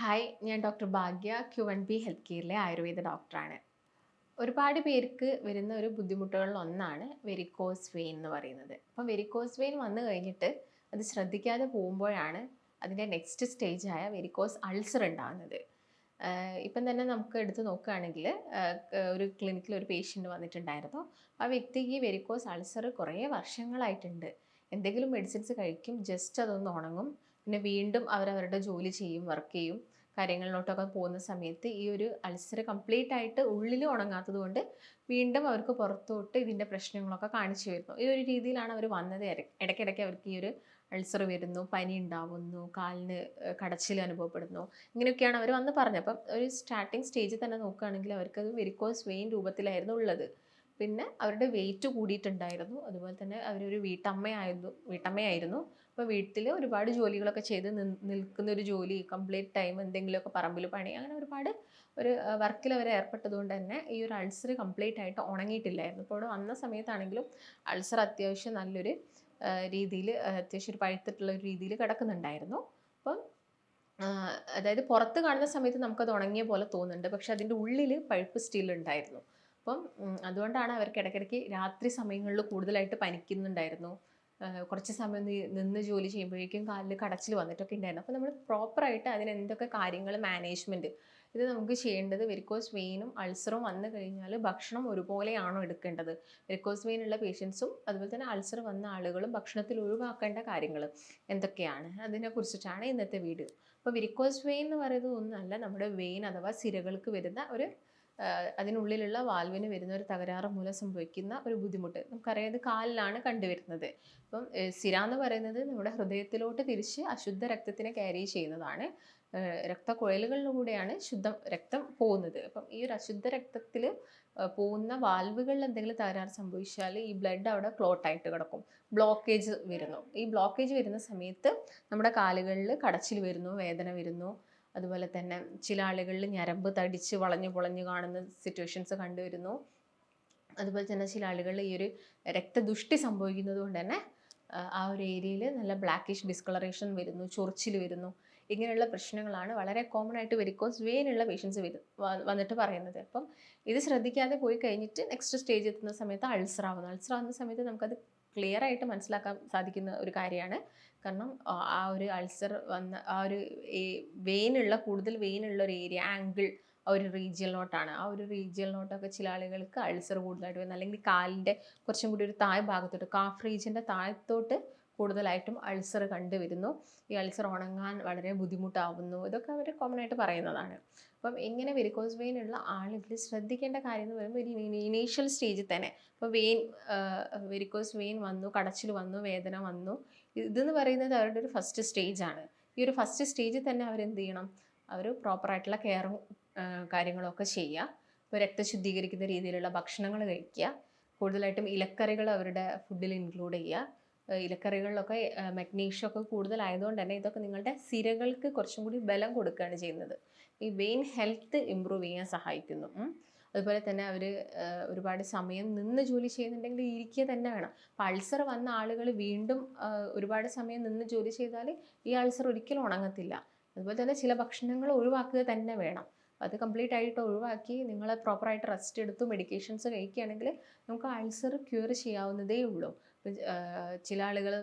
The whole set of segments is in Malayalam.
ഹായ് ഞാൻ doctor Bhagya Q one B health കെയറിലെ Ayurveda ഡോക്ടറാണ് ഒരുപാട് പേർക്ക് വരുന്ന ഒരു ബുദ്ധിമുട്ടുകളിൽ ഒന്നാണ് വെരിക്കോസ് വെയിൻ എന്ന് പറയുന്നത്. അപ്പം വെരിക്കോസ് വെയിൻ വന്നു കഴിഞ്ഞിട്ട് അത് ശ്രദ്ധിക്കാതെ പോകുമ്പോഴാണ് അതിന്റെ നെക്സ്റ്റ് സ്റ്റേജായ വെരിക്കോസ് അൾസർ ഉണ്ടാകുന്നത്. ഇപ്പം തന്നെ നമുക്ക് എടുത്ത് നോക്കുകയാണെങ്കിൽ ഒരു ക്ലിനിക്കിൽ ഒരു പേഷ്യന്റ് വന്നിട്ടുണ്ടായിരുന്നു. ആ വ്യക്തിക്ക് ഈ വെരിക്കോസ് അൾസർ കുറേ വർഷങ്ങളായിട്ടുണ്ട്. എന്തെങ്കിലും മെഡിസിൻസ് കഴിക്കും ജസ്റ്റ് അതൊന്ന് ഉണങ്ങും പിന്നെ വീണ്ടും അവരവരുടെ ജോലി ചെയ്യും വർക്ക് ചെയ്യും. കാര്യങ്ങളിലോട്ടൊക്കെ പോകുന്ന സമയത്ത് ഈ ഒരു അൾസർ കംപ്ലീറ്റ് ആയിട്ട് ഉള്ളിൽ ഉണങ്ങാത്തത് കൊണ്ട് വീണ്ടും അവർക്ക് പുറത്തോട്ട് ഇതിന്റെ പ്രശ്നങ്ങളൊക്കെ കാണിച്ചു വരുന്നു ഈ ഒരു രീതിയിലാണ് അവർ വന്നത്. ഇട- ഇടയ്ക്കിടയ്ക്ക് അവർക്ക് ഈ ഒരു അൾസർ വരുന്നു പനി ഉണ്ടാവുന്നു കാലിന് കടച്ചിൽ അനുഭവപ്പെടുന്നു ഇങ്ങനെയൊക്കെയാണ് അവർ വന്ന് പറഞ്ഞത്. അപ്പം ഒരു സ്റ്റാർട്ടിങ് സ്റ്റേജിൽ തന്നെ നോക്കുകയാണെങ്കിൽ അവർക്കത് വെരിക്കോസ് വെയിൻ രൂപത്തിലായിരുന്നു ഉള്ളത്. പിന്നെ അവരുടെ വെയിറ്റ് കൂടിയിട്ടുണ്ടായിരുന്നു. അതുപോലെ തന്നെ അവരൊരു വീട്ടമ്മയായിരുന്നു വീട്ടമ്മയായിരുന്നു. അപ്പോൾ വീട്ടിൽ ഒരുപാട് ജോലികളൊക്കെ ചെയ്ത് നിൽ- നിൽക്കുന്ന ഒരു ജോലി കംപ്ലീറ്റ് ടൈം എന്തെങ്കിലുമൊക്കെ പറമ്പിൽ പണി അങ്ങനെ ഒരുപാട് ഒരു വർക്കിൽ അവർ ഏർപ്പെട്ടതുകൊണ്ട് തന്നെ ഈ ഒരു അൾസർ കംപ്ലീറ്റ് ആയിട്ട് ഉണങ്ങിയിട്ടില്ലായിരുന്നു. അപ്പോൾ ഇവിടെ വന്ന സമയത്താണെങ്കിലും അൾസർ അത്യാവശ്യം നല്ലൊരു രീതിയിൽ അത്യാവശ്യം ഒരു പഴുത്തിട്ടുള്ള ഒരു രീതിയിൽ കിടക്കുന്നുണ്ടായിരുന്നു. അപ്പം അതായത് പുറത്ത് കാണുന്ന സമയത്ത് നമുക്കത് ഉണങ്ങിയ പോലെ തോന്നുന്നുണ്ട്. പക്ഷെ അതിന്റെ ഉള്ളിൽ പഴുപ്പ് സ്റ്റീൽ ഉണ്ടായിരുന്നു. അപ്പം അതുകൊണ്ടാണ് അവർക്ക് ഇടയ്ക്കിടയ്ക്ക് രാത്രി സമയങ്ങളിൽ കൂടുതലായിട്ട് പനിക്കുന്നുണ്ടായിരുന്നു. കുറച്ച് സമയം നിന്ന് ജോലി ചെയ്യുമ്പോഴേക്കും കാലിൽ കടച്ചിൽ വന്നിട്ടൊക്കെ ഉണ്ടായിരുന്നു. അപ്പോൾ നമ്മൾ പ്രോപ്പറായിട്ട് അതിന് എന്തൊക്കെ കാര്യങ്ങൾ മാനേജ്മെന്റ് ഇത് നമുക്ക് ചെയ്യേണ്ടത് വെരിക്കോസ് വെയിനും അൾസറും വന്നു കഴിഞ്ഞാൽ ഭക്ഷണം ഒരുപോലെയാണോ എടുക്കേണ്ടത്? വെരിക്കോസ് വെയിൻ ഉള്ള പേഷ്യൻസും അതുപോലെ തന്നെ അൾസർ വന്ന ആളുകളും ഭക്ഷണത്തിൽ ഒഴിവാക്കേണ്ട കാര്യങ്ങൾ എന്തൊക്കെയാണ്? അതിനെക്കുറിച്ചിട്ടാണ് ഇന്നത്തെ വീഡിയോ അപ്പോൾ വെരിക്കോസ് വെയിൻ എന്ന് പറയുന്നത് ഒന്നല്ല നമ്മുടെ വെയിൻ അഥവാ സിരകൾക്ക് വരുന്ന ഒരു അതിനുള്ളിലുള്ള വാൽവിന് വരുന്ന ഒരു തകരാറ് മൂലം സംഭവിക്കുന്ന ഒരു ബുദ്ധിമുട്ട്. നമുക്കറിയാം ഇത് കാലിലാണ് കണ്ടുവരുന്നത്. അപ്പം സിര എന്ന് പറയുന്നത് നമ്മുടെ ഹൃദയത്തിലോട്ട് തിരിച്ച് അശുദ്ധ രക്തത്തിനെ ക്യാരി ചെയ്യുന്നതാണ്. രക്തക്കുഴലുകളിലൂടെയാണ് ശുദ്ധ രക്തം പോകുന്നത്. അപ്പം ഈ ഒരു അശുദ്ധ രക്തത്തിൽ പോകുന്ന വാൽവുകളിൽ എന്തെങ്കിലും തകരാറ് സംഭവിച്ചാൽ ഈ ബ്ലഡ് അവിടെ ക്ലോട്ടായിട്ട് കിടക്കും. ബ്ലോക്കേജ് വരുന്നു. ഈ ബ്ലോക്കേജ് വരുന്ന സമയത്ത് നമ്മുടെ കാലുകളിൽ കടച്ചിൽ വരുന്നു വേദന വരുന്നു. അതുപോലെ തന്നെ ചില ആളുകളിൽ ഞരമ്പ് തടിച്ച് വളഞ്ഞു പൊളഞ്ഞു കാണുന്ന സിറ്റുവേഷൻസ് കണ്ടുവരുന്നു. അതുപോലെ തന്നെ ചില ആളുകളിൽ ഈ ഒരു രക്തദുഷ്ടി സംഭവിക്കുന്നത് കൊണ്ട് തന്നെ ആ, ഒരു ഏരിയയിൽ നല്ല ബ്ലാക്കിഷ് ഡിസ്കളറേഷൻ വരുന്നു ചൊറിച്ചിൽ വരുന്നു. ഇങ്ങനെയുള്ള പ്രശ്നങ്ങളാണ് വളരെ കോമൺ ആയിട്ട് വെരിക്കോസ് വെയിനുള്ള പേഷ്യൻസ് വരും വന്നിട്ട് പറയുന്നത്. അപ്പം ഇത് ശ്രദ്ധിക്കാതെ പോയി കഴിഞ്ഞിട്ട് നെക്സ്റ്റ് സ്റ്റേജ് എത്തുന്ന സമയത്ത് അൾസർ ആവുന്നു. അൾസർ ആവുന്ന സമയത്ത് നമുക്കത് ക്ലിയർ ആയിട്ട് മനസ്സിലാക്കാൻ സാധിക്കുന്ന ഒരു കാര്യമാണ്. കാരണം ആ ഒരു അൾസർ വന്ന ആ ഒരു വെയിനുള്ള കൂടുതൽ വെയിനുള്ള ഒരു ഏരിയ ആംഗിൾ ആ ഒരു റീജിയനിലോട്ടാണ്. ആ ഒരു റീജിയനിലോട്ടൊക്കെ ചില ആളുകൾക്ക് അൾസർ കൂടുതലായിട്ട് വരുന്നത്. അല്ലെങ്കിൽ കാലിന്റെ കുറച്ചും കൂടി ഒരു താഴ് ഭാഗത്തോട്ട് കാഫ് റീജിയന്റെ താഴത്തോട്ട് കൂടുതലായിട്ടും അൾസർ കണ്ടുവരുന്നു. ഈ അൾസർ ഉണങ്ങാൻ വളരെ ബുദ്ധിമുട്ടാവുന്നു. ഇതൊക്കെ അവർ കോമൺ ആയിട്ട് പറയുന്നതാണ്. അപ്പം ഇങ്ങനെ വെരിക്കോസ് വെയിൻ ഉള്ള ആളുകൾ ശ്രദ്ധിക്കേണ്ട കാര്യം എന്ന് പറയുമ്പോൾ ഒരു ഇനീഷ്യൽ സ്റ്റേജിൽ തന്നെ. ഇപ്പോൾ വെയിൻ വെരിക്കോസ് വെയിൻ വന്നു കടച്ചിൽ വന്നു വേദന വന്നു. ഇതെന്ന് പറയുന്നത് അവരുടെ ഒരു ഫസ്റ്റ് സ്റ്റേജാണ് ഈ ഒരു ഫസ്റ്റ് സ്റ്റേജിൽ തന്നെ അവരെന്ത് ചെയ്യണം? അവർ പ്രോപ്പറായിട്ടുള്ള കെയറും കാര്യങ്ങളൊക്കെ ചെയ്യുക. ഇപ്പോൾ രക്തശുദ്ധീകരിക്കുന്ന രീതിയിലുള്ള ഭക്ഷണങ്ങൾ കഴിക്കുക. കൂടുതലായിട്ടും ഇലക്കറികൾ അവരുടെ ഫുഡിൽ ഇൻക്ലൂഡ് ചെയ്യുക. ഇലക്കറികളിലൊക്കെ മഗ്നീഷ്യം ഒക്കെ കൂടുതലായതുകൊണ്ട് തന്നെ ഇതൊക്കെ നിങ്ങളുടെ സിരകൾക്ക് കുറച്ചും കൂടി ബലം കൊടുക്കുകയാണ് ചെയ്യുന്നത്. ഈ വെയിൻ ഹെൽത്ത് ഇമ്പ്രൂവ് ചെയ്യാൻ സഹായിക്കുന്നു. അതുപോലെ തന്നെ അവർ ഒരുപാട് സമയം നിന്ന് ജോലി ചെയ്യുന്നുണ്ടെങ്കിൽ ഇരിക്കുക തന്നെ വേണം. അപ്പം അൾസർ വന്ന ആളുകൾ വീണ്ടും ഒരുപാട് സമയം നിന്ന് ജോലി ചെയ്താൽ ഈ അൾസർ ഒരിക്കലും ഉണങ്ങത്തില്ല. അതുപോലെ തന്നെ ചില ഭക്ഷണങ്ങൾ ഒഴിവാക്കുക തന്നെ വേണം. അത് കംപ്ലീറ്റ് ആയിട്ട് ഒഴിവാക്കി നിങ്ങൾ പ്രോപ്പറായിട്ട് റെസ്റ്റ് എടുത്തു മെഡിക്കേഷൻസ് കഴിക്കുകയാണെങ്കിൽ നമുക്ക് അൾസർ ക്യൂർ ചെയ്യാവുന്നതേ ഉള്ളൂ. ചില ആളുകൾ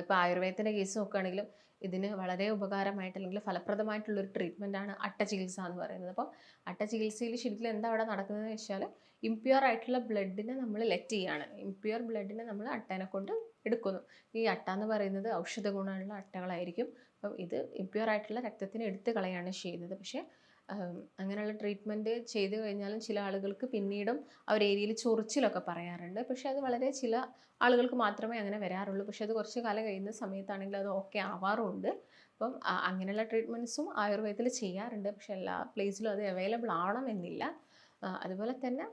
ഇപ്പം ആയുർവേദത്തിന്റെ കേസ് നോക്കുകയാണെങ്കിലും ഇതിന് വളരെ ഉപകാരമായിട്ട് അല്ലെങ്കിൽ ഫലപ്രദമായിട്ടുള്ളൊരു ട്രീറ്റ്മെന്റാണ് അട്ട ചികിത്സ എന്ന് പറയുന്നത്. അപ്പോൾ അട്ട ചികിത്സയിൽ ശരിക്കും എന്താ അവിടെ നടക്കുന്നത് എന്ന് വെച്ചാൽ ഇംപ്യൂർ ആയിട്ടുള്ള ബ്ലഡിനെ നമ്മൾ ലെറ്റ് ചെയ്യാണ് ഇംപ്യൂർ ബ്ലഡിനെ നമ്മൾ അട്ടേനെ കൊണ്ട് എടുക്കുന്നു. ഈ അട്ട എന്ന് പറയുന്നത് ഔഷധ ഗുണമുള്ള അട്ടകളായിരിക്കും. അപ്പം ഇത് ഇംപ്യൂർ ആയിട്ടുള്ള രക്തത്തിന് എടുത്ത് കളയാണ് ചെയ്യുന്നത്. പക്ഷേ അങ്ങനെയുള്ള ട്രീറ്റ്മെന്റ് ചെയ്തു കഴിഞ്ഞാലും ചില ആളുകൾക്ക് പിന്നീടും അവർ ഏരിയയിൽ ചൊറിച്ചിലൊക്കെ പറയാറുണ്ട്. പക്ഷേ അത് വളരെ ചില ആളുകൾക്ക് മാത്രമേ അങ്ങനെ വരാറുള്ളൂ. പക്ഷേ അത് കുറച്ച് കാലം കഴിയുന്ന സമയത്താണെങ്കിൽ അത് ഓക്കെ ആവാറുണ്ട്. അപ്പം അങ്ങനെയുള്ള ട്രീറ്റ്മെന്റ്സും ആയുർവേദത്തിൽ ചെയ്യാറുണ്ട്. പക്ഷേ എല്ലാ പ്ലേസിലും അത് അവൈലബിൾ ആവണമെന്നില്ല. അതുപോലെ തന്നെ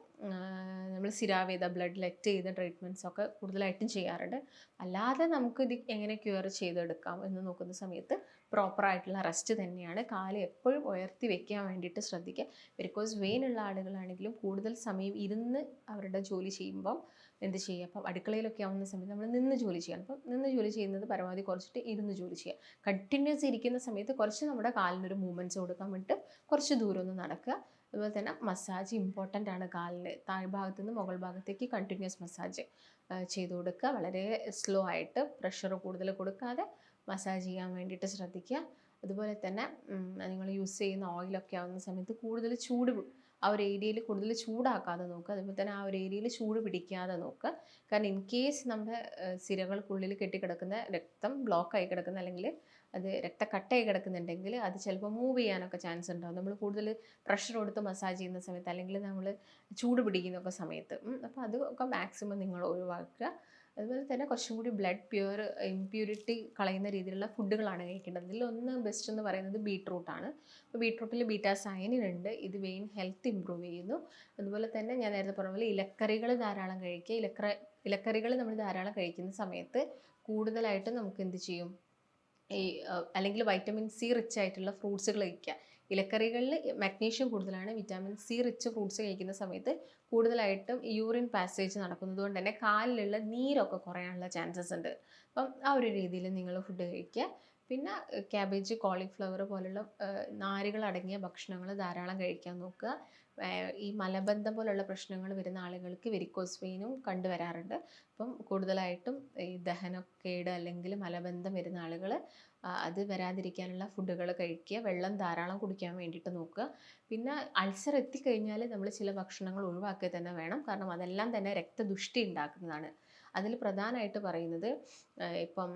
നമ്മൾ സിരാവേദ ബ്ലഡ് ലെറ്റ് ചെയ്ത ട്രീറ്റ്മെന്റ്സ് ഒക്കെ കൂടുതലായിട്ടും ചെയ്യാറുണ്ട്. അല്ലാതെ നമുക്ക് ഇത് എങ്ങനെ ക്യൂർ ചെയ്തെടുക്കാം എന്ന് നോക്കുന്ന സമയത്ത് പ്രോപ്പറായിട്ടുള്ള റെസ്റ്റ് തന്നെയാണ്. കാൽ എപ്പോഴും ഉയർത്തി വെക്കാൻ വേണ്ടിയിട്ട് ശ്രദ്ധിക്കുക. ബിക്കോസ് വെയിനുള്ള ആളുകളാണെങ്കിലും കൂടുതൽ സമയം ഇരുന്ന് അവരുടെ ജോലി ചെയ്യുമ്പം എന്ത് ചെയ്യുക? അപ്പം അടുക്കളയിലൊക്കെ ആവുന്ന സമയത്ത് നമ്മൾ നിന്ന് ജോലി ചെയ്യണം അപ്പം നിന്ന് ജോലി ചെയ്യുന്നത് പരമാവധി കുറച്ചിട്ട് ഇരുന്ന് ജോലി ചെയ്യുക. കണ്ടിന്യൂസ് ഇരിക്കുന്ന സമയത്ത് കുറച്ച് നമ്മുടെ കാലിനൊരു മൂവ്മെന്റ്സ് കൊടുക്കാൻ വേണ്ടിയിട്ട് കുറച്ച് ദൂരം ഒന്ന് നടക്കുക. അതുപോലെ തന്നെ മസാജ് ഇമ്പോർട്ടന്റ് ആണ് കാലിന് താഴ്ഭാഗത്തു നിന്ന് മുകൾ ഭാഗത്തേക്ക് കണ്ടിന്യൂസ് മസാജ് ചെയ്തു കൊടുക്കുക. വളരെ സ്ലോ ആയിട്ട് പ്രഷർ കൂടുതൽ കൊടുക്കാതെ മസാജ് ചെയ്യാൻ വേണ്ടിയിട്ട് ശ്രദ്ധിക്കുക. അതുപോലെ തന്നെ നിങ്ങൾ യൂസ് ചെയ്യുന്ന ഓയിലൊക്കെ ആവുന്ന സമയത്ത് കൂടുതൽ ചൂട് ആ ഒരു ഏരിയയിൽ കൂടുതൽ ചൂടാക്കാതെ നോക്കുക. അതുപോലെ തന്നെ ആ ഒരു ഏരിയയിൽ ചൂട് പിടിക്കാതെ നോക്കുക. കാരണം ഇൻ കേസ് നമ്മുടെ സിരകൾക്കുള്ളിൽ കെട്ടിക്കിടക്കുന്ന രക്തം ബ്ലോക്കായി കിടക്കുന്ന അല്ലെങ്കിൽ അത് രക്തക്കട്ടയായി കിടക്കുന്നുണ്ടെങ്കിൽ അത് ചിലപ്പോൾ മൂവ് ചെയ്യാനൊക്കെ ചാൻസ് ഉണ്ടാവും. നമ്മൾ കൂടുതൽ പ്രഷർ കൊടുത്ത് മസാജ് ചെയ്യുന്ന സമയത്ത് അല്ലെങ്കിൽ നമ്മൾ ചൂട് പിടിക്കുന്നൊക്കെ സമയത്ത്. അപ്പോൾ അതൊക്കെ മാക്സിമം നിങ്ങൾ ഒഴിവാക്കുക. അതുപോലെ തന്നെ കുറച്ചും കൂടി ബ്ലഡ് പ്യൂർ ഇംപ്യൂരിറ്റി കളയുന്ന രീതിയിലുള്ള ഫുഡുകളാണ് കഴിക്കേണ്ടത്. ഇതിൽ ഒന്ന് ബെസ്റ്റ് എന്ന് പറയുന്നത് ബീട്രൂട്ടാണ് അപ്പോൾ ബീട്രൂട്ടിൽ ബീറ്റാ സയനിൻ ഉണ്ട്. ഇത് വെയിൻ ഹെൽത്ത് ഇമ്പ്രൂവ് ചെയ്യുന്നു. അതുപോലെ തന്നെ ഞാൻ നേരത്തെ പറഞ്ഞ പോലെ ഇലക്കറികൾ ധാരാളം കഴിക്കുക. ഇലക്കറി ഇലക്കറികൾ നമ്മൾ ധാരാളം കഴിക്കുന്ന സമയത്ത് കൂടുതലായിട്ട് നമുക്ക് എന്ത് ചെയ്യും? ഈ അല്ലെങ്കിൽ വൈറ്റമിൻ സി റിച്ച് ആയിട്ടുള്ള ഫ്രൂട്ട്സുകൾ കഴിക്കുക. ഇലക്കറികളിൽ മഗ്നീഷ്യം കൂടുതലാണ് വിറ്റാമിൻ സി റിച്ച് ഫ്രൂട്ട്സ് കഴിക്കുന്ന സമയത്ത് കൂടുതലായിട്ടും യൂറിൻ പാസേജ് നടക്കുന്നത് കൊണ്ട് തന്നെ കാലിലുള്ള നീരൊക്കെ കുറയാനുള്ള ചാൻസസ് ഉണ്ട്. അപ്പം ആ ഒരു രീതിയിൽ നിങ്ങൾ ഫുഡ് കഴിക്കുക. പിന്നെ ക്യാബേജ് കോളിഫ്ലവർ പോലുള്ള നാരുകൾ അടങ്ങിയ ഭക്ഷണങ്ങൾ ധാരാളം കഴിക്കാൻ നോക്കുക. ഈ മലബന്ധം പോലുള്ള പ്രശ്നങ്ങൾ വരുന്ന ആളുകൾക്ക് വെരിക്കോസ് വെയിനും കണ്ടുവരാറുണ്ട്. അപ്പം കൂടുതലായിട്ടും ഈ ദഹനക്കേട് അല്ലെങ്കിൽ മലബന്ധം വരുന്ന ആളുകൾ അത് വരാതിരിക്കാനുള്ള ഫുഡുകൾ കഴിക്കുക. വെള്ളം ധാരാളം കുടിക്കാൻ വേണ്ടിയിട്ട് നോക്കുക. പിന്നെ അൾസർ എത്തിക്കഴിഞ്ഞാൽ നമ്മൾ ചില ഭക്ഷണങ്ങൾ ഒഴിവാക്കുക തന്നെ വേണം. കാരണം അതെല്ലാം തന്നെ രക്തദുഷ്ടി ഉണ്ടാക്കുന്നതാണ്. അതിൽ പ്രധാനമായിട്ട് പറയുന്നത് ഇപ്പം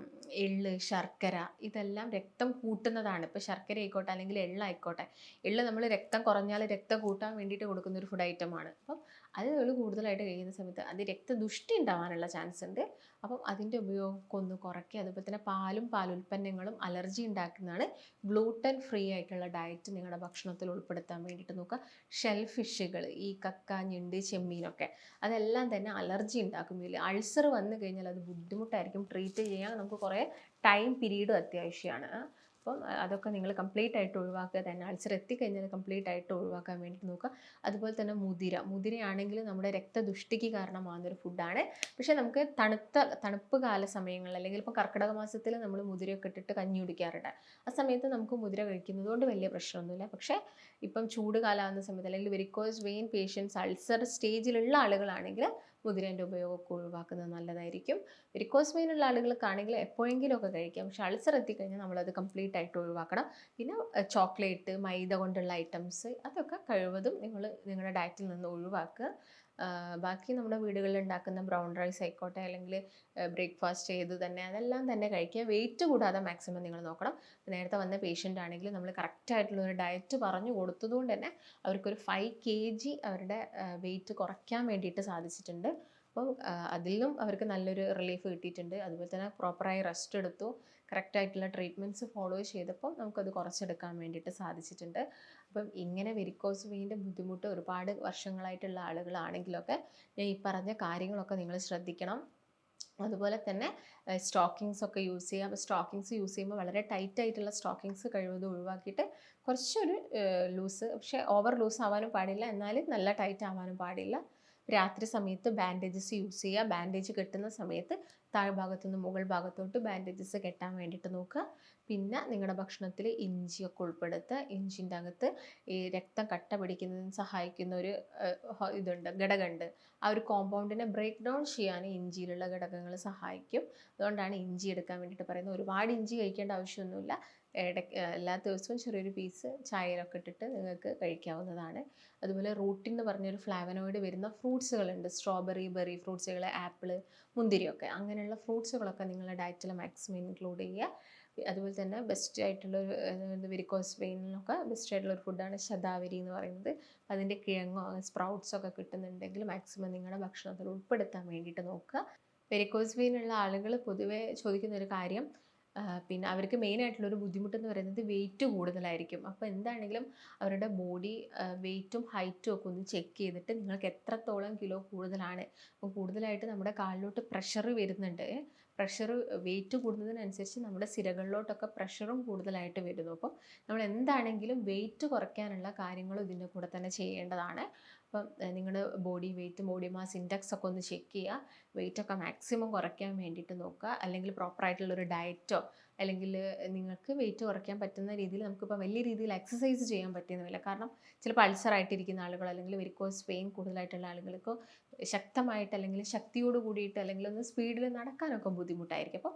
എള്ള് ശർക്കര ഇതെല്ലാം രക്തം കൂട്ടുന്നതാണ്. ഇപ്പോൾ ശർക്കര ആയിക്കോട്ടെ അല്ലെങ്കിൽ എള്ളായിക്കോട്ടെ എള്ള് നമ്മൾ രക്തം കുറഞ്ഞാൽ രക്തം കൂട്ടാൻ വേണ്ടിയിട്ട് കൊടുക്കുന്ന ഒരു ഫുഡ് ഐറ്റമാണ് അപ്പം നമ്മൾ കൂടുതലായിട്ട് കഴിക്കുന്ന സമയത്ത് അത് രക്തദുഷ്ടി ഉണ്ടാവാനുള്ള ചാൻസ് ഉണ്ട്. അപ്പം അതിന്റെ ഉപയോഗമൊക്കെ ഒന്ന് കുറയ്ക്കുക. അതുപോലെ തന്നെ പാലും പാലുൽപ്പന്നങ്ങളും അലർജി ഉണ്ടാക്കുന്നതാണ് ഗ്ലൂട്ടൻ ഫ്രീ ആയിട്ടുള്ള ഡയറ്റ് നിങ്ങളുടെ ഭക്ഷണത്തിൽ ഉൾപ്പെടുത്താൻ വേണ്ടിയിട്ട് നോക്കുക. ഷെൽ ഫിഷുകൾ ഈ കക്ക ഞണ്ട് ചെമ്മീനൊക്കെ അതെല്ലാം തന്നെ അലർജി ഉണ്ടാക്കും ഇതിൽ അൾസർ വന്നു കഴിഞ്ഞാൽ അത് ബുദ്ധിമുട്ടായിരിക്കും. ട്രീറ്റ് ചെയ്യാൻ നമുക്ക് കുറേ ടൈം പീരീഡും അത്യാവശ്യമാണ്. അപ്പം അതൊക്കെ നിങ്ങൾ കംപ്ലീറ്റ് ആയിട്ട് ഒഴിവാക്കുക. തന്നെ അൾസർ എത്തിക്കഴിഞ്ഞാൽ കംപ്ലീറ്റ് ആയിട്ട് ഒഴിവാക്കാൻ വേണ്ടി നോക്കുക. അതുപോലെ തന്നെ മുതിര. മുതിരയാണെങ്കിൽ നമ്മുടെ രക്തദുഷ്ടിക്ക് കാരണമാകുന്ന ഒരു ഫുഡാണ് പക്ഷേ നമുക്ക് തണുത്ത തണുപ്പ് കാല സമയങ്ങളിൽ അല്ലെങ്കിൽ ഇപ്പോൾ കർക്കിടക മാസത്തിൽ നമ്മൾ മുതിരയൊക്കെ ഇട്ടിട്ട് കഞ്ഞി കുടിക്കാറുണ്ട്. ആ സമയത്ത് നമുക്ക് മുതിര കഴിക്കുന്നത് കൊണ്ട് വലിയ പ്രശ്നമൊന്നുമില്ല. പക്ഷേ ഇപ്പം ചൂട് കാലാവുന്ന സമയത്ത് അല്ലെങ്കിൽ വെരിക്കോസ് വെയിൻ പേഷ്യൻസ് അൾസർ സ്റ്റേജിലുള്ള ആളുകളാണെങ്കിൽ മുതിരേന്റെ ഉപയോഗമൊക്കെ ഒഴിവാക്കുന്നത് നല്ലതായിരിക്കും. വെരിക്കോസ് ഉള്ള ആളുകൾക്കാണെങ്കിൽ എപ്പോഴെങ്കിലും ഒക്കെ കഴിക്കാം. പക്ഷേ അൾസർ എത്തിക്കഴിഞ്ഞാൽ നമ്മളത് കംപ്ലീറ്റ് ആയിട്ട് ഒഴിവാക്കണം. പിന്നെ ചോക്ലേറ്റ് മൈദ കൊണ്ടുള്ള ഐറ്റംസ് അതൊക്കെ കഴിവതും നിങ്ങൾ നിങ്ങളുടെ ഡയറ്റിൽ നിന്ന് ഒഴിവാക്കുക. ബാക്കി നമ്മുടെ വീടുകളിൽ ഉണ്ടാക്കുന്ന ബ്രൗൺ റൈസ് ആയിക്കോട്ടെ അല്ലെങ്കിൽ ബ്രേക്ക്ഫാസ്റ്റ് ചെയ്ത് തന്നെ അതെല്ലാം തന്നെ കഴിക്കുക. വെയിറ്റ് കൂടാതെ മാക്സിമം നിങ്ങൾ നോക്കണം. നേരത്തെ വന്ന പേഷ്യന്റ് ആണെങ്കിൽ നമ്മൾ കറക്റ്റായിട്ടുള്ള ഒരു ഡയറ്റ് പറഞ്ഞു കൊടുത്തതുകൊണ്ട് തന്നെ അവർക്കൊരു ഫൈവ് കെ ജി അവരുടെ വെയിറ്റ് കുറയ്ക്കാൻ വേണ്ടിയിട്ട് സാധിച്ചിട്ടുണ്ട്. അപ്പോൾ അതിലും അവർക്ക് നല്ലൊരു റിലീഫ് കിട്ടിയിട്ടുണ്ട്. അതുപോലെ തന്നെ പ്രോപ്പറായി റെസ്റ്റ് എടുത്തു. കറക്റ്റ് ആയിട്ടുള്ള ട്രീറ്റ്മെന്റ്സ് ഫോളോ ചെയ്തപ്പോൾ നമുക്കത് കുറച്ചെടുക്കാൻ വേണ്ടിയിട്ട് സാധിച്ചിട്ടുണ്ട്. അപ്പം ഇങ്ങനെ വെരിക്കോസ് വെയിന്റെ ബുദ്ധിമുട്ട് ഒരുപാട് വർഷങ്ങളായിട്ടുള്ള ആളുകളാണെങ്കിലൊക്കെ ഞാൻ ഈ പറഞ്ഞ കാര്യങ്ങളൊക്കെ നിങ്ങൾ ശ്രദ്ധിക്കണം. അതുപോലെ തന്നെ സ്റ്റോക്കിങ്സ് ഒക്കെ യൂസ് ചെയ്യുക അപ്പോൾ സ്റ്റോക്കിങ്സ് യൂസ് ചെയ്യുമ്പോൾ വളരെ ടൈറ്റ് ആയിട്ടുള്ള സ്റ്റോക്കിങ്സ് കഴിവതും ഒഴിവാക്കിയിട്ട് കുറച്ചൊരു ലൂസ് പക്ഷേ ഓവർ ലൂസ് ആവാനും പാടില്ല. എന്നാലും നല്ല ടൈറ്റ് ആവാനും പാടില്ല. രാത്രി സമയത്ത് ബാൻഡേജസ് യൂസ് ചെയ്യുക. ബാൻഡേജ് കെട്ടുന്ന സമയത്ത് താഴ്ഭാഗത്തു നിന്ന് മുകൾ ഭാഗത്തോട്ട് ബാൻഡേജസ് കെട്ടാൻ വേണ്ടിയിട്ട് നോക്കുക. പിന്നെ നിങ്ങളുടെ ഭക്ഷണത്തിൽ ഇഞ്ചിയൊക്കെ ഉൾപ്പെടുത്തുക ഇഞ്ചിന്റെ അകത്ത് ഈ രക്തം കട്ട പിടിക്കുന്നതിന് സഹായിക്കുന്ന ഒരു ഇതുണ്ട് ഘടകമുണ്ട് ആ ഒരു കോമ്പൗണ്ടിനെ ബ്രേക്ക് ഡൗൺ ചെയ്യാൻ ഇഞ്ചിയിലുള്ള ഘടകങ്ങൾ സഹായിക്കും. അതുകൊണ്ടാണ് ഇഞ്ചി എടുക്കാൻ വേണ്ടിയിട്ട് പറയുന്നത്. ഒരുപാട് ഇഞ്ചി കഴിക്കേണ്ട ആവശ്യമൊന്നുമില്ല. ഇടയ്ക്ക് എല്ലാ ദിവസവും ചെറിയൊരു പീസ് ചായയിലൊക്കെ ഇട്ടിട്ട് നിങ്ങൾക്ക് കഴിക്കാവുന്നതാണ്. അതുപോലെ റൂട്ടിൻ എന്ന് പറഞ്ഞൊരു ഫ്ലാവനോയിഡ് വരുന്ന ഫ്രൂട്ട്സുകളുണ്ട്. സ്ട്രോബെറി ബെറി ഫ്രൂട്ട്സുകൾ ആപ്പിൾ മുന്തിരിയൊക്കെ. അങ്ങനെയുള്ള ഫ്രൂട്ട്സുകളൊക്കെ നിങ്ങളുടെ ഡയറ്റിൽ മാക്സിമം ഇൻക്ലൂഡ് ചെയ്യുക. അതുപോലെ തന്നെ ബെസ്റ്റ് ആയിട്ടുള്ള ഒരു വെരിക്കോസ് വെയിനിലൊക്കെ ബെസ്റ്റ് ആയിട്ടുള്ള ഒരു ഫുഡാണ് ശതാവരി എന്ന് പറയുന്നത്. അതിന്റെ കിഴങ്ങോ സ്പ്രൗട്ട്സോ ഒക്കെ കിട്ടുന്നുണ്ടെങ്കിൽ മാക്സിമം നിങ്ങളുടെ ഭക്ഷണത്തിൽ ഉൾപ്പെടുത്താൻ വേണ്ടിയിട്ട് നോക്കുക. വെരിക്കോസ് വെയിനുള്ള ആളുകൾ പൊതുവേ ചോദിക്കുന്ന ഒരു കാര്യം പിന്നെ അവർക്ക് മെയിൻ ആയിട്ടുള്ള ഒരു ബുദ്ധിമുട്ട് എന്ന് പറയുന്നത് വെയിറ്റ് കൂടുതലായിരിക്കും. അപ്പോൾ എന്താണെങ്കിലും അവരുടെ ബോഡി വെയിറ്റും ഹൈറ്റും ഒക്കെ ഒന്ന് ചെക്ക് ചെയ്തിട്ട് നിങ്ങൾക്ക് എത്രത്തോളം കിലോ കൂടുതലാണ്. അപ്പോൾ കൂടുതലായിട്ട് നമ്മുടെ കാലിലോട്ട് പ്രഷർ വരുന്നുണ്ട്. പ്രഷർ വെയിറ്റ് കൂടുന്നതിനനുസരിച്ച് നമ്മുടെ സിരകളിലോട്ടൊക്കെ പ്രഷറും കൂടുതലായിട്ട് വരുന്നു. അപ്പോൾ നമ്മൾ എന്താണെങ്കിലും വെയിറ്റ് കുറയ്ക്കാനുള്ള കാര്യങ്ങളും ഇതിന്റെ കൂടെ തന്നെ ചെയ്യേണ്ടതാണ്. അപ്പം നിങ്ങളുടെ body weight body mass index ഒക്കെ ഒന്ന് ചെക്ക് ചെയ്യുക വെയിറ്റ് ഒക്കെ മാക്സിമം കുറയ്ക്കാൻ വേണ്ടിയിട്ട് നോക്കുക അല്ലെങ്കിൽ പ്രോപ്പറായിട്ടുള്ളൊരു ഡയറ്റോ അല്ലെങ്കിൽ നിങ്ങൾക്ക് വെയിറ്റ് കുറയ്ക്കാൻ പറ്റുന്ന രീതിയിൽ നമുക്കിപ്പോൾ വലിയ രീതിയിൽ എക്സസൈസ് ചെയ്യാൻ പറ്റുന്നില്ല കാരണം ചിലപ്പോൾ അൾസറായിട്ടിരിക്കുന്ന ആളുകൾ അല്ലെങ്കിൽ വെരിക്കോസ് പെയിൻ കൂടുതലായിട്ടുള്ള ആളുകൾക്ക് ശക്തമായിട്ട് അല്ലെങ്കിൽ ശക്തിയോട് കൂടിയിട്ട് അല്ലെങ്കിൽ ഒന്ന് സ്പീഡിൽ നടക്കാനൊക്കെ ബുദ്ധിമുട്ടായിരിക്കും. അപ്പോൾ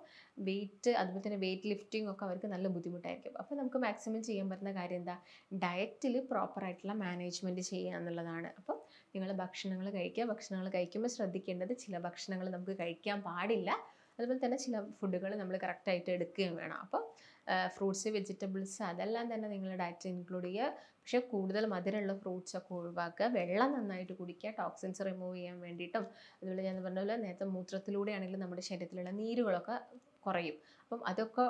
വെയിറ്റ് അതുപോലെ തന്നെ വെയിറ്റ് ലിഫ്റ്റിംഗ് ഒക്കെ അവർക്ക് നല്ല ബുദ്ധിമുട്ടായിരിക്കും. അപ്പോൾ നമുക്ക് മാക്സിമം ചെയ്യാൻ പറ്റുന്ന കാര്യം എന്താ? ഡയറ്റിൽ പ്രോപ്പറായിട്ടുള്ള മാനേജ്മെന്റ് ചെയ്യുക എന്നുള്ളതാണ്. അപ്പോൾ നിങ്ങൾ ഭക്ഷണങ്ങൾ കഴിക്കുക. ഭക്ഷണങ്ങൾ കഴിക്കുമ്പോൾ ശ്രദ്ധിക്കേണ്ടത് ചില ഭക്ഷണങ്ങൾ നമുക്ക് കഴിക്കാൻ പാടില്ല. അതുപോലെ തന്നെ ചില ഫുഡുകൾ നമ്മൾ കറക്റ്റായിട്ട് എടുക്കുകയും വേണം. അപ്പോൾ ഫ്രൂട്ട്സ് വെജിറ്റബിൾസ് അതെല്ലാം തന്നെ നിങ്ങൾ ഡയറ്റിൽ ഇൻക്ലൂഡ് ചെയ്യുക. പക്ഷേ കൂടുതൽ മധുരമുള്ള ഫ്രൂട്ട്സ് ഒക്കെ ഒഴിവാക്കുക. വെള്ളം നന്നായിട്ട് കുടിക്കുക. ടോക്സിൻസ് റിമൂവ് ചെയ്യാൻ വേണ്ടിയിട്ടും. അതുപോലെ ഞാൻ പറഞ്ഞ പോലെ നേരത്തെ മൂത്രത്തിലൂടെയാണെങ്കിലും നമ്മുടെ ശരീരത്തിലുള്ള നീരുകളൊക്കെ കുറയും. അപ്പം അതൊക്കെ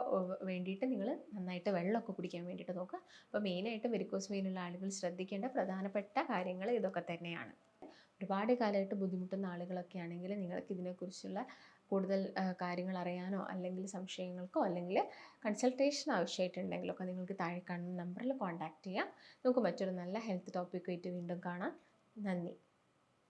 വേണ്ടിയിട്ട് നിങ്ങൾ നന്നായിട്ട് വെള്ളമൊക്കെ കുടിക്കാൻ വേണ്ടിയിട്ട് നോക്കുക. അപ്പോൾ മെയിനായിട്ട് വെരിക്കോസ് വെയിനുള്ള ആളുകൾ ശ്രദ്ധിക്കേണ്ട പ്രധാനപ്പെട്ട കാര്യങ്ങൾ ഇതൊക്കെ തന്നെയാണ്. ഒരുപാട് കാലമായിട്ട് ബുദ്ധിമുട്ടുന്ന ആളുകളൊക്കെ ആണെങ്കിൽ നിങ്ങൾക്ക് ഇതിനെക്കുറിച്ചുള്ള കൂടുതൽ കാര്യങ്ങൾ അറിയാനോ അല്ലെങ്കിൽ സംശയങ്ങൾക്കോ അല്ലെങ്കിൽ കൺസൾട്ടേഷൻ ആവശ്യമായിട്ടുണ്ടെങ്കിലൊക്കെ നിങ്ങൾക്ക് താഴെ കാണുന്ന നമ്പറിൽ കോൺടാക്റ്റ് ചെയ്യാം. നമുക്ക് മറ്റൊരു നല്ല ഹെൽത്ത് ടോപ്പിക്കുമായിട്ട് വീണ്ടും കാണാം. നന്ദി.